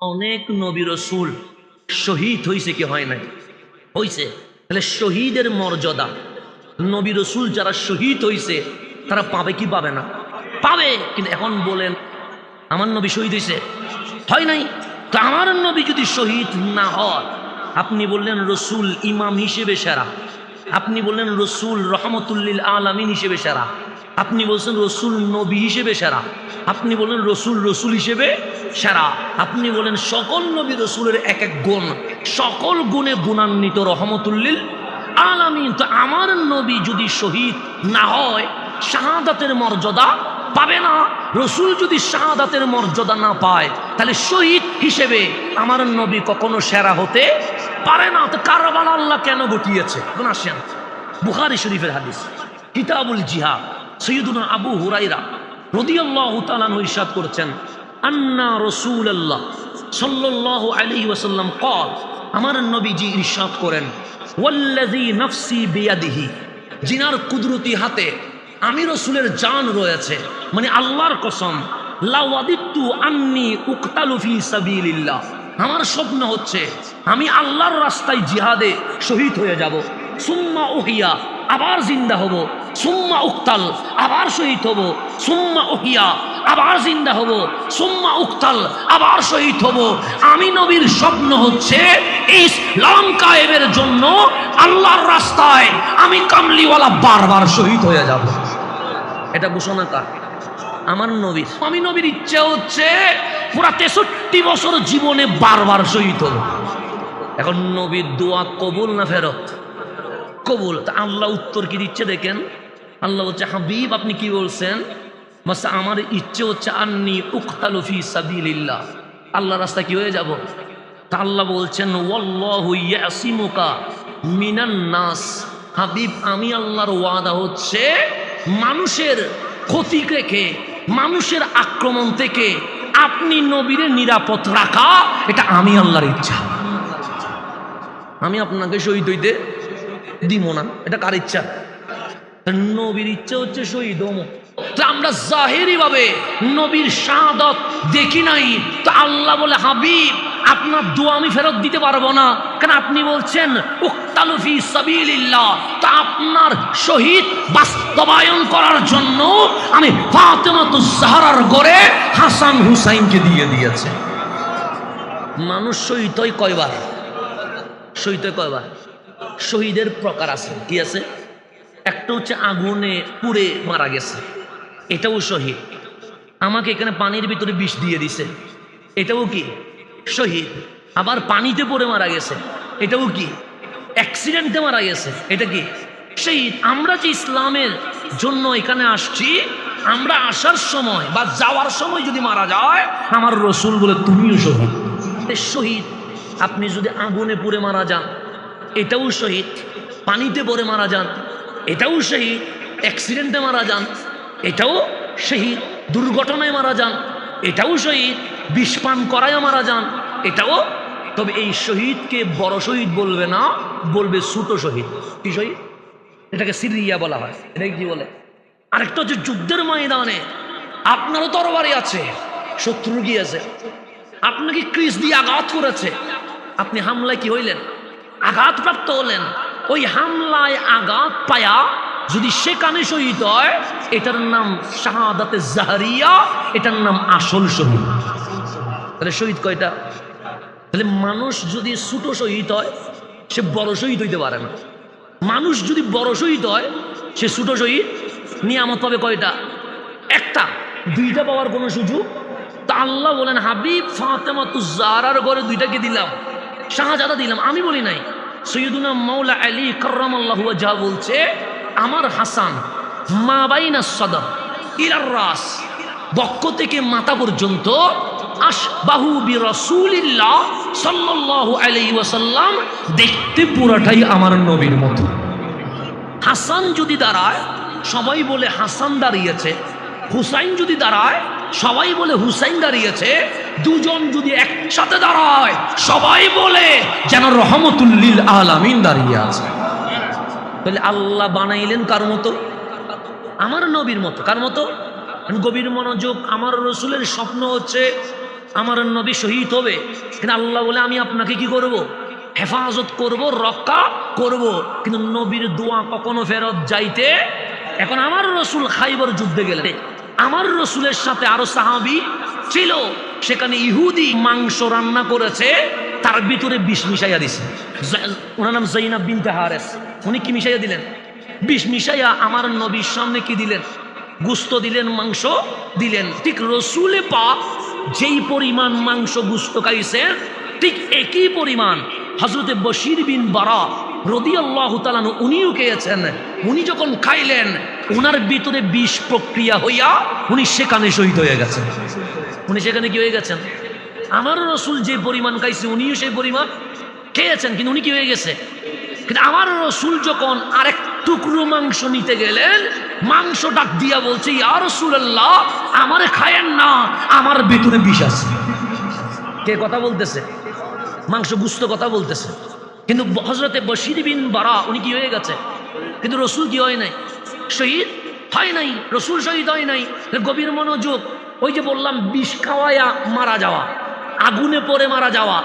অনেক নবী রসুল শহীদ হয়েছে কি হয় নাই? হয়েছে তাহলে শহীদের মর্যাদা। নবী রসুল যারা শহীদ হয়েছে তারা পাবে কি পাবে না? পাবে। কিন্তু এখন বলেন, আমার নবী শহীদ হয়েছে হয় নাই? তো আমার নবী যদি শহীদ না হয়, আপনি বললেন রসুল ইমাম হিসেবে সেরা। আপনি বললেন রসুল রহমতুল্লিল আলামিন হিসেবে সেরা। আপনি বলছেন রসুল নবী হিসেবে সেরা। আপনি বলেন রসুল রসুল হিসেবে সেরা। আপনি বলেন সকল নবী রসুলের এক এক গুণ। সকল গুণে গুণান্বিত রহমতুল্লিল আলামিন। তো আমার নবী যদি শহীদ না হয়, শাহাদাতের মর্যাদা পাবে না। রসুল যদি শাহাদাতের মর্যাদা না পায়, তাহলে শহীদ হিসেবে আমার নবী কখনো সেরা হতে পারে না। তো কারবাল আল্লাহ কেন ঘটিয়েছে? বুখারি শরীফের হাদিস। কিতাবুল জিহাদ। সৈয়দুনা আবু হুরাইরা রদিয়াল্লাহ তালান ইরশাদ করছেন, আন্না রসুল আল্লাহ সাল্লাহ আলী ওয়াসাল্লাম কল আমার নবীজি ইরশাদ করেন, ওয়াল্লাযী নফসি বিয়াদিহি জিনার কুদরতি হাতে আমি রসুলের জান রয়েছে মানে আল্লাহর কসম লাওয়াদিত্তু আন্নি উকতালু ফি সাবিলিল্লাহ, আমার স্বপ্ন হচ্ছে আমি আল্লাহর রাস্তায় জিহাদে শহীদ হয়ে যাব, সুম্মা ওহিয়া আবার জিন্দা হব সুম্মা উক্তাল, আবার শহীদ হব। সুম্মা ওহিয়া আবার জিন্দা হব। সুম্মা উক্তাল, আবার শহীদ হব। আমি নবীর স্বপ্ন হচ্ছে ইসলাম কায়েমের জন্য আল্লাহর রাস্তায় আমি কামলিওয়ালা বারবার শহীদ হয়ে যাব। এটা ঘোষণা কার? আমার নবীর। আমি নবীর ইচ্ছা হচ্ছে পুরা তেষট্টি বছর জীবনে বারবার শহীদ হব। এখন নবীর দোয়া কবুল না ফেরত। কবুল। তা আল্লাহ উত্তর কি দিচ্ছে দেখেন? আল্লাহ হচ্ছে হাবিব, আপনি কি বলছেন? বাস আমার ইচ্ছে হচ্ছে আন্নি উখতালুফি সাবিলিল্লাহ। আল্লাহ রাস্তা কি হয়ে যাব? তা আল্লাহ বলছেন মিনান নাস। হাবিব, আমি আল্লাহর ওয়াদা হচ্ছে মানুষের ক্ষতি রেখে মানুষের আক্রমণ থেকে আপনি নবীরে নিরাপদ রাখা, এটা আমি আল্লাহর ইচ্ছা। আমি আপনাকে শহীদ হইতে দিব না, এটা কার ইচ্ছা? নবীর ইচ্ছা হচ্ছে শহীদ নবীর শাহাদত দেখি নাই, তো আল্লাহ বলে, হাবিব, আপনার দোয়া আমি ফেরত দিতে পারব না। কারণ আপনি বলছেন উক্তালুফি আপনার শহীদ বাস্তবায়ন করার জন্য আমি ফাতেমাতুজ জাহরার গড়ে হাসান হুসাইনকে দিয়ে দিয়েছে। মানুষ শহীদ কয়বার? শহীদ কয়বার? শহীদের প্রকার আছে। কি আছে? একটা হচ্ছে আগুনে পুড়ে মারা গেছে। এটাও শহীদ। আমাকে এখানে পানির ভিতরে বিষ দিয়ে দিছে। এটাও কি? শহীদ। আবার পানিতে পড়ে মারা গেছে। এটাও কি? অ্যাক্সিডেন্টে মারা গেছে। এটা কি? শহীদ। আমরা যে ইসলামের জন্য এখানে আসছি, আমরা আসার সময় বা যাওয়ার সময় যদি মারা যায়, আমার রসুল বলে তুমিও শহীদ। শহীদ, আপনি যদি আগুনে পুড়ে মারা যান এটাও শহীদ। পানিতে পড়ে মারা যান, এটাও শহীদ। অ্যাক্সিডেন্টে মারা যান, এটাও শহীদ। দুর্ঘটনায় মারা যান, এটাও শহীদ। বিষপান করায় মারা যান, এটাও। তবে এই শহীদকে বড় শহীদ বলবে না, বলবে ছোট শহীদ। কি শহীদ? এটাকে সিরিয়া বলা হয়। এটাকে কি বলে? আরেকটা হচ্ছে যুদ্ধের ময়দানে। আপনারও তরবারি আছে শত্রু আছে আপনাকে ক্রিস দিয়ে আঘাত করেছে। আপনি হামলায় কি হইলেন? আঘাতপ্রাপ্ত হলেন। ওই হামলায় আঘাত পায়া যদি সেখানে শহীদ হয়, এটার নাম শাহাদাতে জাহারিয়া, এটার নাম আসল শহীদ। তাহলে শহীদ কয়টা? তাহলে মানুষ যদি ছোট শহীদ হয়, সে বড় শহীদ হইতে পারে না। মানুষ যদি বড় শহীদ হয়, সে ছোট শহীদ নিয়ামত পাবে কয়টা? একটা। দুইটা পাওয়ার কোনো সুযোগ? তা আল্লাহ বলেন, হাবিব ফাতেমা তু জারার ঘরে দুইটাকে দিলাম। শাহজাদা দিলাম। আমি বলি নাই। সৈয়দুনা মৌলা আলী করম আল্লাহ যা বলছে, আমার হাসান মা বাইনা সদর ইরার রাস, বক্ষ থেকে মাথা পর্যন্ত আশ বাহু বি রসুলিল্লাহ সাল্লাল্লাহু আলাইহি ওয়াসাল্লাম, দেখতে পুরাটাই আমার নবীর মতো। হাসান যদি দাঁড়ায়, সবাই বলে হাসান দাঁড়িয়েছে। হুসাইন যদি দাঁড়ায় সবাই বলে হুসাইন দাঁড়িয়েছে, দুজন যদি একসাথে দাঁড়ায়, সবাই বলে যেন রহমতুল্লিল আলামিন দাঁড়িয়ে আছে। তাহলে আল্লাহ বানাইলেন কার মতো? আমার নবীর মতো। কার মতো? গভীর মনোযোগ আমার রসুলের স্বপ্ন হচ্ছে আমার নবী শহীদ হবে। কিন্তু আল্লাহ বলে, আমি আপনাকে কি করব? হেফাজত করব, রক্ষা করব। কিন্তু নবীর দোয়া কখনো ফেরত যাইতে, এখন আমার রসুল খাইবার যুদ্ধে গেলে আমার রসুলের সাথে আরও সাহাবি ছিল। সেখানে ইহুদি মাংস রান্না করেছে, তার ভিতরে বিষ মিশাইয়া দিছে। ওনার নাম জৈনাব বিনতে হারেস। উনি কি মিশাইয়া দিলেন? বিষ মিশাইয়া আমার নবীর সামনে কি দিলেন? গুস্ত দিলেন, মাংস দিলেন। ঠিক রসুলে পাক যেই পরিমাণ মাংস গুস্ত খাইছেন ঠিক একই পরিমাণ হজরতে বশির বিন বারা রদি আল্লাহ তালানু উনিও খেয়েছেন। উনি যখন খাইলেন ওনার ভিতরে বিষ প্রক্রিয়া হইয়া উনি সেখানে শহীদ হয়ে গেছেন। উনি সেখানে কি হয়ে গেছেন? আমারও রসুল যে পরিমাণ খাইছে, উনিও সেই পরিমাণ খেয়েছেন, কিন্তু উনি কি হয়ে গেছে? কিন্তু আমার রসুল যখন আরেক টুকরো মাংস নিতে গেলেন মাংস ডাক দিয়া বলছে, ইয়া রসুল্লাহ আমারে খায়েন না, আমার ভিতরে বিষ আছে। কে কথা বলতেছে? মাংস গুস্ত কথা বলতেছে। কিন্তু হজরতে বশির বিন বারা, উনি কি হয়ে গেছে? কিন্তু রসুল কি হয় নাই? শহীদ? হয় নাই, রসুল শহীদ হয় নাই। গভীর মনোযোগ, ওই যে বললাম, বিষ খাওয়ায়া মারা যাওয়া, আগুনে পড়ে মারা যাওয়া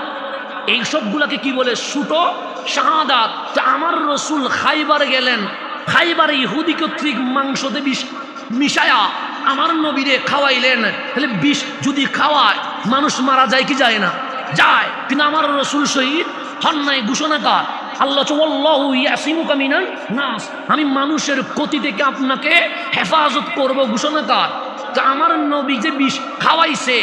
এই সবগুলাকে কি বলে? সুটো শাহাদাত। আমার রসুল খাইবার গেলেন, খাইবারে ইহুদি কর্তৃক মাংসতে বিষ মিশায়া আমার নবীরে খাওয়াইলেন। তাহলে বিষ যদি খাওয়ায়, মানুষ মারা যায় কি যায় না? যায়। কিন্তু আমার রসুল শহীদ হন নাই, ঘোষণাকার। আল্লাহ চল্লাহু ইয়াসিমুকা মিনান নাস। আমি মানুষের ক্ষতি থেকে আপনাকে হেফাজত করব ঘোষণাকার তা আমার নবী যে বিষ খাওয়াইছে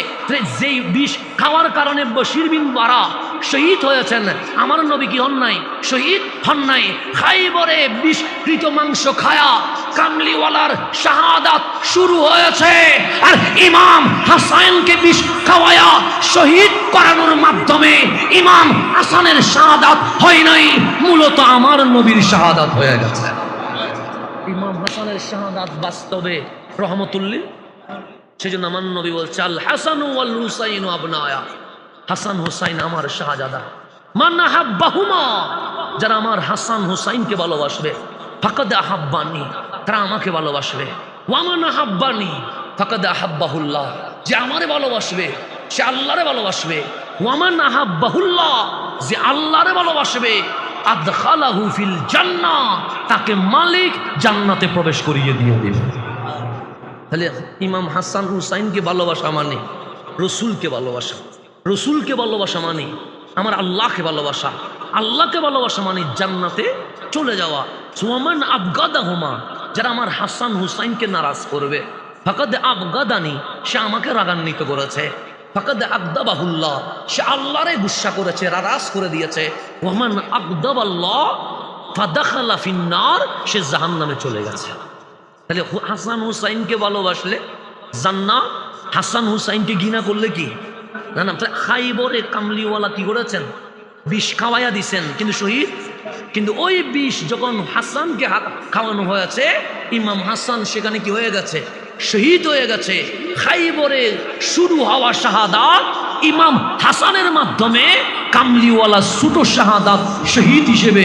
যেই বিষ খাওয়ার কারণে বশির বিন বারা শহীদ হয়েছেন, আমার নবী কি হন নাই? শহীদ হন নাই। খাইবরে বিষকৃত মাংস খায়া কামলিওয়ালার শাহাদাত শুরু হয়েছে। আর ইমাম হাসানকে বিষ খাওয়ায়া শহীদ করানোর মাধ্যমে ইমাম হাসানের শাহাদাত হয় নাই। মূলত আমার নবীর শাহাদাত হয়ে গেছে। ইমাম হাসানের শাহাদাত বাস্তবে রহমতুল্লিল সেজন্য আমার নবী বলছে, আল হাসান ওয়াল হুসাইন আবনায়া। হাসান হুসাইন আমার শাহজাদা। মান্না হাব্বাহুমা যারা আমার হাসান হুসাইনকে ভালোবাসবে, ফাকাদ আহাব্বানি। তারা আমাকে ভালোবাসবে। ওয়ামান আহাব্বানি, ফাকাদ আহাব্বাহুল্লাহ। যে আমারে ভালোবাসবে, সে আল্লাহরে ভালোবাসবে। ওয়ামান আহাব্বাহুল্লাহ, যে আল্লাহরে ভালোবাসবে। আদখালাহু ফিল জান্নাহ তাকে মালিক জান্নাতে প্রবেশ করিয়ে দিয়ে দেবে। তাহলে ইমাম হাসান হুসাইনকে ভালোবাসা মানে? রসুলকে ভালোবাসা। রসুলকে ভালোবাসা মানে? আমার আল্লাহকে ভালোবাসা। আল্লাহকে ভালোবাসা মানে জান্নাতে চলে যাওয়া। সুমান আবগাদা হুমা যারা আমার হাসান হুসাইনকে নারাজ করবে। ফাকাদ আবগাদানি, সে আমাকে রাগান্বিত করেছে। ফাকাদ আকদাবাহুল্লাহ সে আল্লাহরে গুসা করেছে রারাস করে দিয়েছে। ওমান আকদাব আল্লাহ সে জাহান্নামে চলে গেছে। তাহলে হাসান হুসাইনকে ভালোবাসলে জান্না হাসান হুসাইনকে ঘৃণা করলে কি? না না তাহলে খাইবরে কামলিওয়ালা কি করেছেন? বিষ খাওয়াইয়া দিছেন, কিন্তু শহীদ কিন্তু ওই বিষ যখন হাসানকে খাওয়ানো হয়েছে, ইমাম হাসান সেখানে কি হয়ে গেছে? শহীদ হয়ে গেছে। খাইবরে শুরু হওয়া শাহাদাত ইমাম হাসানের মাধ্যমে কামলিওয়ালা ছোটো শাহাদাত শহীদ হিসেবে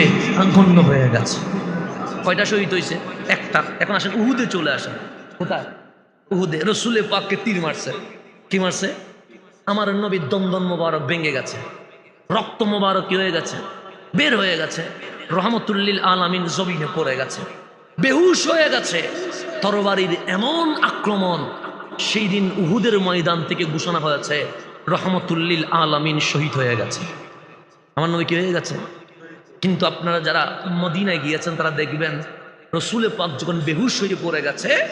গণ্য হয়ে গেছে। কয়টা শহীদ হয়েছে? একটা। এখন আসেন, উহুদে চলে আসেন। কোথায়? উহুদে। রসুলে পাককে তীর মারছে। কি মারছে? আমার নবীর দন্দন মোবারক ভেঙে গেছে। রক্ত মোবারক কি হয়ে গেছে? বের হয়ে গেছে। রহমতুল্লিল আলামিন জমিনে পড়ে গেছে। বেহুশ হয়ে গেছে। তরবারির এমন আক্রমণ সেই দিন উহুদের ময়দান থেকে ঘোষণা হয়েছে, রহমতুল্লিল আলামিন শহীদ হয়ে গেছে। আমার নবী কি হয়ে গেছে? কিন্তু আপনারা যারা মদিনায় গিয়েছেন, তারা দেখবেন রসুলে পাক যখন বেহুশ হয়ে পড়ে গেছে,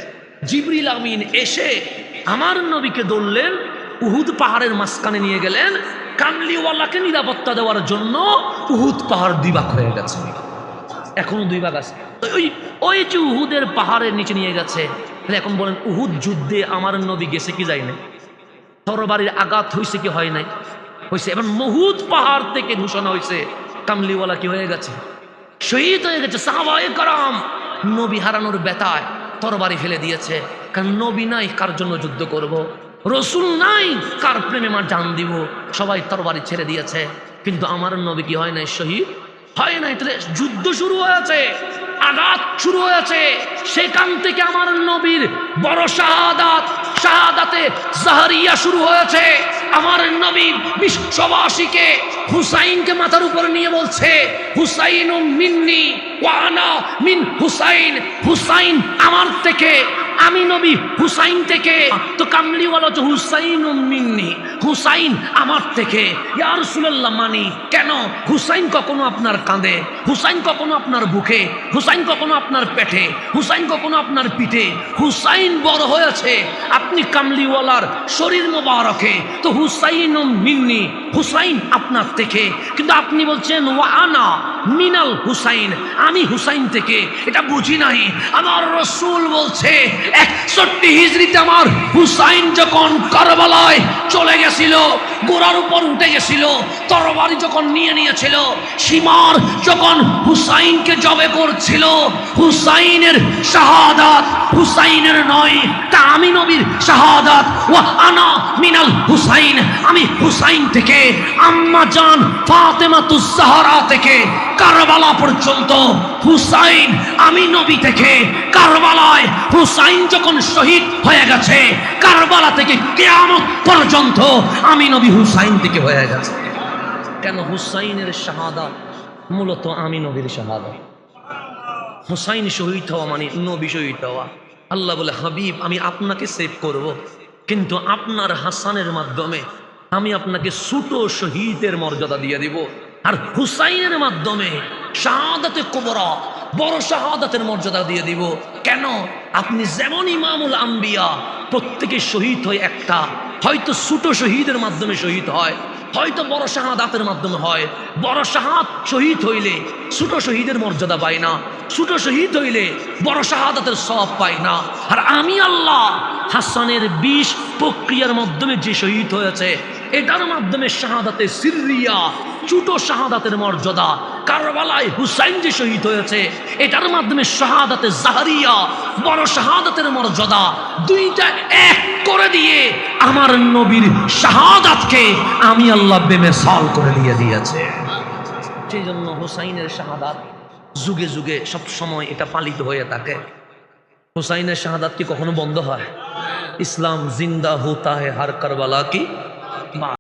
জিবরিল আমিন এসে আমার নবীকে দৌড়লেন উহুদ পাহাড়ের মাঝখানে নিয়ে গেলেন, কামলিওয়ালাকে নিরাপত্তা দেওয়ার জন্য উহুদ পাহাড় দুই ভাগ হয়ে গেছে। এখনও দুই ভাগ আছে। ওই ওই যে উহুদের পাহাড়ের নিচে নিয়ে গেছে, তাহলে এখন বলেন উহুদ যুদ্ধে আমার নবী গেছে কি যায় না তরবারির আঘাত হয়েছে কি হয় নাই? হয়েছে এবার মহুদ পাহাড় থেকে ঘোষণা হয়েছে কামলিওয়ালা কি হয়ে গেছে? শহীদ হয়ে গেছে, সাহাবায়ে কারাম। নবী হারানোর বেতায় তরবারি ফেলে দিয়েছে। কারণ নবী নাই, কার জন্য যুদ্ধ করব। রসুল নাই, কার প্রেমে মার জান দিব? সবাই তরবারি ছেড়ে দিয়েছে। কিন্তু আমার নবী কি হয় নাই শহীদ? হয় নাই। তাহলে যুদ্ধ শুরু হয়েছে, আঘাত শুরু হয়েছে। সেখান থেকে আমার নবীর বড় শাহাদাত, শাহাদাতে জাহারিয়া শুরু হয়েছে। আমার নবী বিশ্ববাসীকে হুসাইনকে মাথার উপর নিয়ে বলছে, হুসাইন ও মিন্নি ওয়ানা মিন হুসাইন। হুসাইন আমার থেকে, আমি নবী হুসাইন থেকে। তো কামলি বলো তো হুসাইন মিন্নি। হুসাইন আমার থেকে, ইয়া রাসূলুল্লাহ, মানি? কেন? হুসাইন কখনো আপনার কাঁধে? হুসাইন কখনো আপনার বুকে? হুসাইন কখনো আপনার পেটে? হুসাইন কখনো আপনার পিঠে? হুসাইন বড় হয়েছে, আপনি কামলিওয়ালার শরীর মোবারকে। তো হুসাইন মিন্নি, হুসাইন আপনার থেকে। কিন্তু আপনি বলছেন ওয়ানা মিনাল হুসাইন। আমি হুসাইন থেকে, এটা বুঝি নাই। আমার রসুল বলছে, একষট্টি হিজড়িতে আমার হুসাইন যখন কারবালায় চলে গেছিল গোড়ার উপর উঠে গেছিল, তরবারি যখন নিয়ে নিয়েছিল, সীমার যখন হুসাইনকে জবে করছিল, হুসাইনের শাহাদাত, হুসাইনের নয় তা আমি নবীর শাহাদাত ও আনা মিনাল হুসাইন, আমি হুসাইন থেকে, আম্মা জান ফাতেমাতুস সাহারা থেকে কারবালা পর্যন্ত হুসাইন, আমি নবী থেকে কারবালায় হুসাইন যখন শহীদ হয়ে গেছে, কারবালা থেকে কেয়ামত পর্যন্ত আমি নবী হুসাইন থেকে হয়ে গেছে। কেন হুসাইনের শাহাদা? মূলত আমি নবীর শাহাদাত হুসাইন শহীদ হওয়া মানে নবী শহীদ হওয়া। আল্লাহ বলে, হাবিব, আমি আপনাকে সেভ করব। কিন্তু আপনার হাসানের মাধ্যমে আমি আপনাকে ছোটো শহীদের মর্যাদা দিয়ে দিব। আর হুসাইনের মাধ্যমে শাহাদাতে কোবরা, বড় শাহাদাতের মর্যাদা দিয়ে দিব। কেন? আপনি যেমন ইমামুল আম্বিয়া, প্রত্যেকে শহীদ হয় একটা। হয়তো ছোটো শহীদের মাধ্যমে শহীদ হয়, হয়তো বড় শাহাদাতের মাধ্যমে হয়। বড় শাহাদ শহীদ হইলে ছোট শহীদের মর্যাদা পায় না। ছোট শহীদ হইলে বড় শাহাদাতের সব পায় না। আর আমি আল্লাহ হাসানের বিষ প্রক্রিয়ার মাধ্যমে যে শহীদ হয়েছে, এটার মাধ্যমে শাহাদাতে সিরিয়া ছোট শাহাদাতের মর্যাদা। কারবালায় হুসাইন যে শহীদ হয়েছে, এটার মাধ্যমে শাহাদাতে জাহারিয়া, বড় শাহাদাতের মর্যাদা। দুইটা এক করে দিয়ে আমার নবীর শাহাদাতকে আমি আল্লাহ বেমেসাল করে দিয়ে দিয়েছে। সেই জন্য হুসাইনের শাহাদাত যুগে যুগে সব সময় এটা পালিত হয়ে থাকে। হুসাইনের শাহাদাত কি কখনো বন্ধ হয়? ইসলাম জিন্দা হোতা হে হার কারবালা কি?